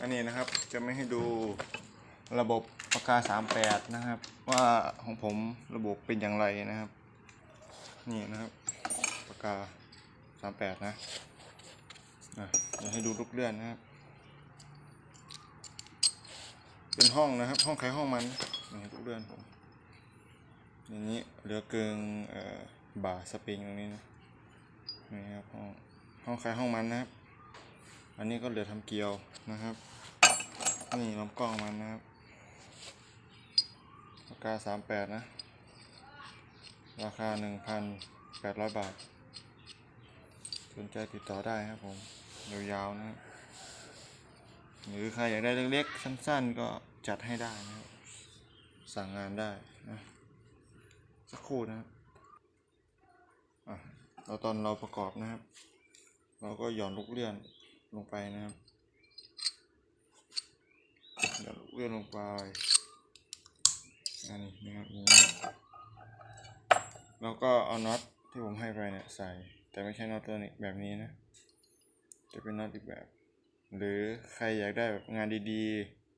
อันนี้นะครับจะไม่ให้ดูระบบปากกา 38 นะครับ ว่าของผมระบบเป็นอย่างไรนะครับ นี่นะครับปากกา 38 นะอะเดี๋ยวให้ดูลูกเลื่อนนะครับ เป็นห้องนะครับ ห้องใครห้องมันนี่ลูกเลื่อนผมอย่างนี้เหลือเกิงบ่าสปริงตรงนี้นะนี่ครับห้องห้องใครห้องมันนะครับ อันนี้ก็เหลือทำเกลียวนะครับ นี่ลำกล้องมันนะครับราคาสามแปดนะ ราคาหนึ่งพันแปดร้อยบาท สนใจติดต่อได้ครับผม ยาวๆนะหรือใครอยากได้เล็กๆ สั้นๆ ก็จัดให้ได้นะครับสั่งงานได้นะสักครู่นะครับเราตอนเราประกอบนะครับ เราก็หย่อนลูกเลื่อน ลงไปนะครับหย่อนลูกเลื่อนลงไปอันนี้นะครับอย่างนี้แล้วก็เอาน็อตที่ผมให้ไปเนี่ยใส่ แต่ไม่ใช่น็อตตัวนี้แบบนี้นะ จะเป็นน็อตอีกแบบ หรือใครอยากได้แบบงานดี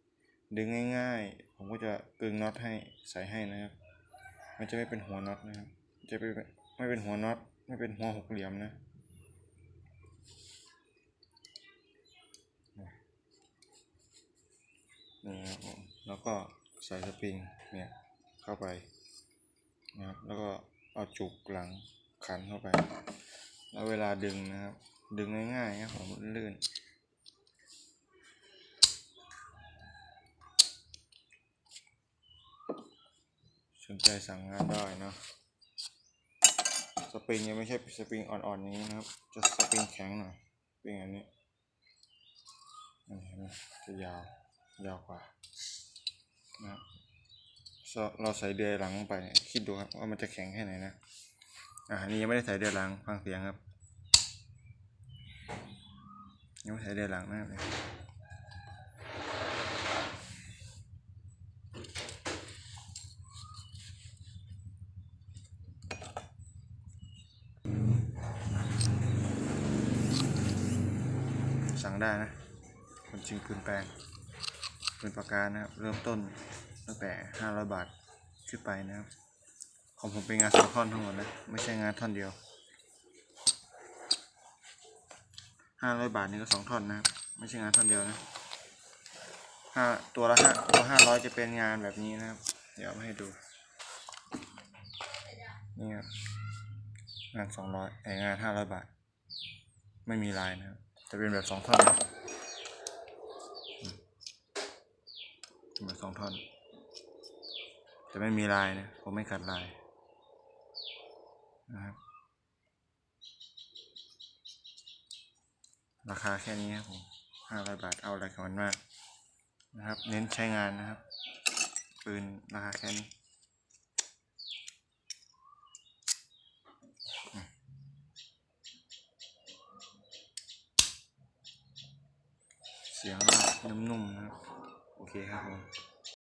ๆ ดึงง่ายๆ ผมก็จะกึงน็อตให้ใส่ให้นะครับ มันจะไม่เป็นหัวน็อตนะครับ จะเป็นไม่เป็นหัวน็อตไม่เป็นหัวหกเหลี่ยมนะ นี่ครับผม แล้วก็ใส่สปริงเนี่ยเข้าไปนะครับ แล้วก็เอาจุกหลังขันเข้าไป แล้วเวลาดึงนะครับ ดึงง่ายๆครับผมลื่นสนใจสั่งงานได้นะสปริงยังไม่ใช่สปริงอ่อนๆอย่างนี้นะครับ จะสปริงแข็งหน่อยสปริงอันนี้เห็นไหมจะยาวยาวกว่า นะเราใส่เดือยหลังลงไป คิดดูครับว่ามันจะแข็งแค่ไหนนะ อ่านี้ยังไม่ได้ใส่เดือยหลังฟังเสียงครับ ยังไม่ใส่เดือยหลังนะครับสั่งได้นะคนจริงปืนแปลง เปืนปากกานะครับ เริ่มต้นตั้งแต่ 500 บาทขึ้นไปนะครับ ของผมเป็นงานสองท่อนทั้งหมดนะ ไม่ใช่งานท่อนเดียว 500 บาทนี่ก็สองท่อนนะครับ ไม่ใช่งานท่อนเดียวนะห้าตัวละห้าตัวห้าร้อยจะเป็นงานแบบนี้นะครับ เดี๋ยวมาให้ดู นี่ครับ งานสองร้อยงานห้าร้อยบาท ไม่มีลายนะครับ จะเป็นแบบสองท่อนนะอืม แบบสองท่อน จะไม่มีลายนะ ผมไม่ขัดลายนะครับ ราคาแค่นี้ครับผมห้าร้อยบาทเอาอะไรกับมันมาก นะครับ เน้นใช้งานนะครับ ปืนราคาแค่นี้เสียงนุ่มๆนะครับ โอเคครับผม